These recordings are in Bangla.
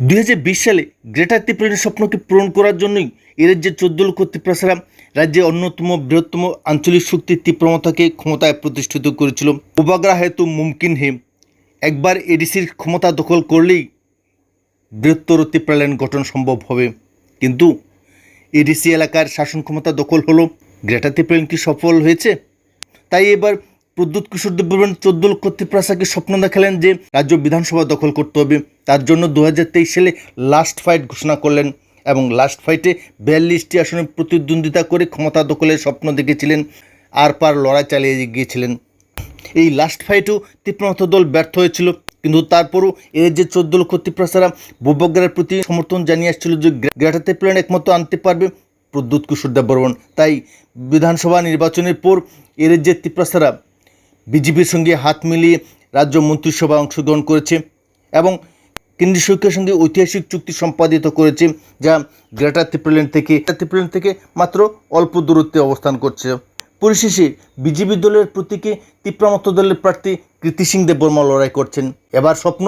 দুই হাজার বিশ সালে গ্রেটার ত্রিপুরের স্বপ্নকে পূরণ করার জন্যই যে চোদ্দ লক্ষ ত্রিপুরাসারা রাজ্যে অন্যতম বৃহত্তম আঞ্চলিক শক্তি তীব্রমতাকে ক্ষমতায় প্রতিষ্ঠিত করেছিল। উপাগ্রা হেতু মুমকিন হে। একবার এডিসির ক্ষমতা দখল করলেই বৃহত্তর ত্রিপুরাল্যান্ড গঠন সম্ভব হবে। কিন্তু এডিসি এলাকার শাসন ক্ষমতা দখল হলো। গ্রেটার ত্রিপুরাল্যান্ড কি সফল হয়েছে? তাই এবার প্রদ্যুৎ কিশোর দেববর্মন চোদ্দ লক্ষ ত্রিপুরাসাকে স্বপ্ন দেখালেন যে রাজ্য বিধানসভা দখল করতে হবে। তার জন্য দু হাজার তেইশ সালে লাস্ট ফাইট ঘোষণা করলেন এবং লাস্ট ফাইটে বিয়াল্লিশটি আসনে প্রতিদ্বন্দ্বিতা করে ক্ষমতা দখলের স্বপ্ন দেখেছিলেন। আর পার লড়াই চালিয়ে গিয়েছিলেন। এই লাস্ট ফাইটেও তীব্রমত দল ব্যর্থ হয়েছিল। কিন্তু তারপরও এর যে চোদ্দ লক্ষ তীব্রাসারা বোবগ্রার প্রতি সমর্থন জানিয়ে আসছিল যে গ্রেটার ত্রিপুরান একমত আনতে পারবে প্রদ্যুৎ কিশোর দেববর্মন। তাই বিধানসভা নির্বাচনের পর এর যে তীব্রাসারা বিজেপির সঙ্গে হাত মিলিয়ে রাজ্য মন্ত্রিসভা অংশগ্রহণ করেছে এবং কেন্দ্রীয় সরকারের সঙ্গে ঐতিহাসিক চুক্তি সম্পাদিত করেছে, যা গ্রেটার ত্রিপুরাল্যান্ড থেকে ত্রিপুরাল্যান্ড থেকে মাত্র অল্প দূরত্বে অবস্থান করছে। পরিশেষে বিজেপি দলের প্রতীকে তীব্রমত দলের প্রার্থী কৃতি সিং দেববর্মা লড়াই করছেন। এবার স্বপ্ন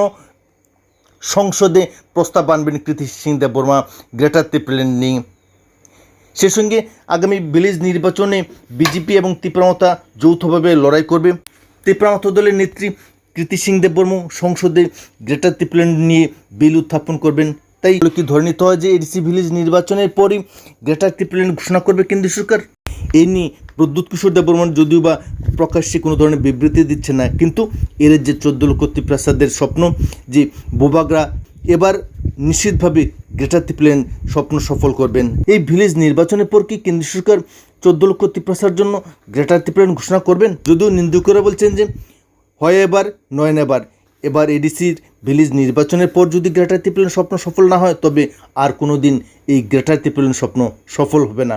সংসদে প্রস্তাব আনবেন কৃতি সিং দেববর্মা, গ্রেটার ত্রিপুরাল্যান্ড নিয়ে। সে সঙ্গে আগামী ভিলেজ নির্বাচনে বিজেপি এবং তীব্রমতা যৌথভাবে লড়াই করবে। তীব্রমত দলের নেত্রী কৃতি সিং দেববর্মা সংসদে গ্রেটার ত্রিপুরাল্যান্ড নিয়ে বিল উত্থাপন করবেন। তাই কি ধরে নিতে হয় যে এডিসি ভিলেজ নির্বাচনের পরই গ্রেটার ত্রিপুরাল্যান্ড ঘোষণা করবে কেন্দ্রীয় সরকার? এই নিয়ে প্রদ্যুৎ কিশোর দেববর্মন যদিও বা প্রকাশ্যে কোনো ধরনের বিবৃতি দিচ্ছে না, কিন্তু এর যে চোদ্দ লক্ষ ত্রিপ্রাসাদের স্বপ্ন যে বোবাগরা এবার নিশ্চিতভাবে গ্রেটার ত্রিপ্লেন স্বপ্ন সফল করবেন। এই ভিলেজ নির্বাচনের পর কি কেন্দ্র সরকার চোদ্দ লক্ষ ত্রিপ্রাসার জন্য গ্রেটার ত্রিপুরাল্যান্ড ঘোষণা করবেন? যদিও নিন্দুকরা বলছেন যে, হয় এবার, নয় এবার এবার এডিসির ভিলেজ নির্বাচনের পর যদি গ্রেটার ত্রিপুরাল্যান্ড স্বপ্ন সফল না হয়, তবে আর কোনো দিন এই গ্রেটার ত্রিপুরাল্যান্ড স্বপ্ন সফল হবে না।